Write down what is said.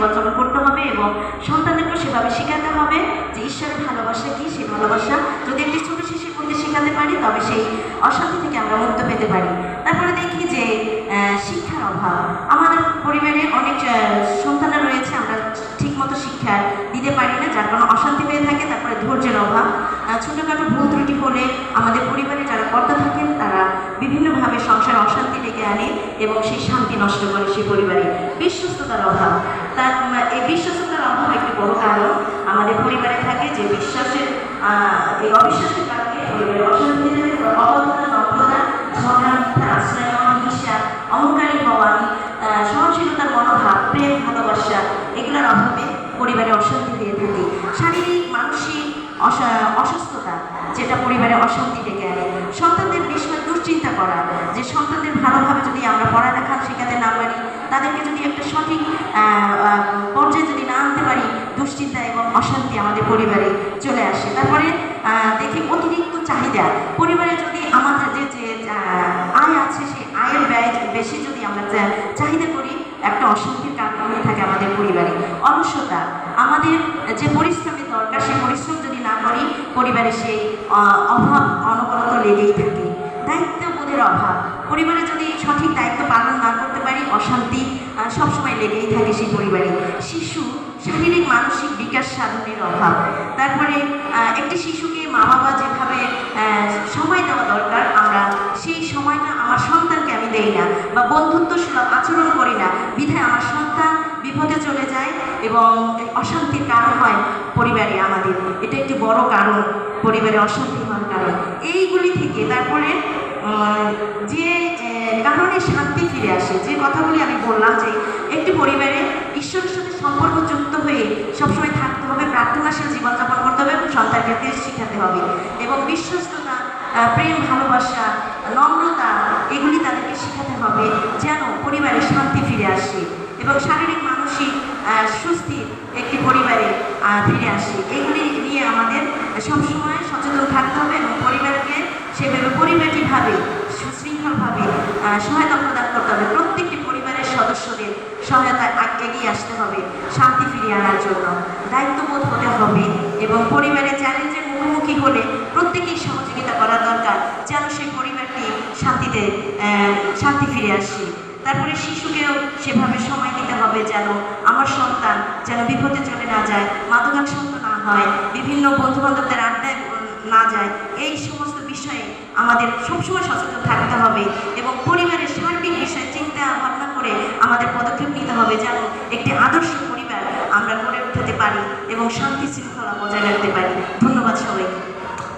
জীবনযাপন করতে হবে এবং সন্তানদেরকেও সেভাবে শেখাতে হবে যে ঈশ্বরের ভালোবাসা কি, সেই ভালোবাসা যদি একটি ছোট শিশুর মধ্যে শেখাতে পারি, তবে সেই অশান্তি থেকে আমরা মুক্ত পেতে পারি। তারপরে দেখি যে শিক্ষার অভাব। আমাদের পরিবারে অনেক সন্তানরা রয়েছে, আমরা ঠিকমতো শিক্ষা দিতে পারি না, যার কারণে অশান্তি পেয়ে থাকে, তারপরে ধৈর্যের অভাব। ছোটখাটো ভুল ত্রুটি হলে আমাদের পরিবারে অশান্তি ডেকে আনে এবং সেই শান্তি নষ্ট করে সেই পরিবারে বিশ্বস্ততার অভাব। তার, এই বিশ্বস্ততার অভাব একটি বড় কারণ আমাদের পরিবারে থাকে যে বিশ্বাসের এই অবিশ্বাসের কারণে অশান্তি প্রেম ভালোবাসা এগুলোর অভাবে পরিবারে অশান্তি থাকে। শারীরিক, মানসিক অস- অসুস্থতা, যেটা পরিবারে অশান্তি ডেকে আনে। সন্তানদের বিষয়ে দুশ্চিন্তা করা, যে সন্তানদের ভালোভাবে যদি আমরা পড়ালেখা শেখাতে না পারি, তাদেরকে যদি একটা সঠিক পর্যায়ে যদি না আনতে পারি, দুশ্চিন্তা এবং অশান্তি আমাদের পরিবারে চলে আসে। তারপরে দেখি অতিরিক্ত চাহিদা। পরিবারে যদি আমাদের যে যে আয় আছে, সেই আয়ের ব্যয় বেশি যদি আমরা চাহিদা করি, একটা অশান্তির কারণ হয়ে থাকে আমাদের পরিবারে। অলসতা। আমাদের যে পরিশ্রমের দরকার, সেই পরিশ্রম যদি না করি, পরিবারে সেই অভাব অনবরত লেগেই থাকে। দায়িত্ববোধের অভাব। পরিবারে যদি সঠিক দায়িত্ব পালন না করতে পারি, অশান্তি সবসময় লেগেই থাকে সেই পরিবারে। শিশু শারীরিক, মানসিক বিকাশ সাধনের অভাব। তারপরে একটি শিশুকে মা বাবা যেভাবে সময় দেওয়া দরকার, আমরা সেই সময়টা আমার সন্তানকে আমি দেই না বা বন্ধুত্ব সুলভ আচরণ করি না, বিধায় আমার সন্তান বিপদে চলে যায় এবং অশান্তির কারণ হয় পরিবারে আমাদের। এটা একটি বড় কারণ, পরিবারে অশান্তি হওয়ার কারণ। এইগুলি থেকে তারপরে যে কারণে শান্তি ফিরে আসে, যে কথাগুলি আমি বললাম যে একটি পরিবারে ঈশ্বরের সাথে সম্পর্ক যুক্ত হয়ে সবসময় থাকতে হবে প্রার্থনাশীল জীবনযাপন করতে হবে এবং সন্তানকে শিখাতে হবে। এবং বিশ্বস্ততা প্রেম, ভালোবাসা, নম্রতা, এগুলি তাদেরকে শেখাতে হবে যেন পরিবারে শান্তি ফিরে আসে। এবং শারীরিক মানসিক আহ, সুস্থি একটি পরিবারে ফিরে আসে। এগুলি নিয়ে আমাদের সবসময় সচেতন থাকতে হবে এবং পরিবারকে সেভাবে পরিপাটিভাবে সুশৃঙ্খলভাবে সহায়তা প্রদান করতে হবে। প্রত্যেকটি পরিবারের সদস্যদের সহায়তায় আগ- এগিয়ে আসতে হবে শান্তি ফিরিয়ে আনার জন্য। দায়িত্ববোধ হতে হবে এবং পরিবারের চ্যালেঞ্জের মুখোমুখি হলে প্রত্যেকেই সহযোগিতা করা দরকার যেন সেই পরিবারটি শান্তিতে শান্তি ফিরে আসে। তারপরে শিশুকেও সেভাবে সময় দিতে হবে যেন আমার সন্তান যেন বিপদে চলে না যায়, মাদকাসক্ত না হয়, বিভিন্ন বন্ধু বান্ধবদের আড্ডায় না যায়, এই সমস্ত বিষয়ে আমাদের সবসময় সচেতন থাকতে হবে এবং পরিবারের সার্বিক বিষয়ে চিন্তা ভাবনা করে আমাদের পদক্ষেপ নিতে হবে যেন একটি আদর্শ পরিবার আমরা গড়ে উঠাতে পারি এবং শান্তি শৃঙ্খলা বজায় রাখতে পারি। ধন্যবাদ সবাইকে।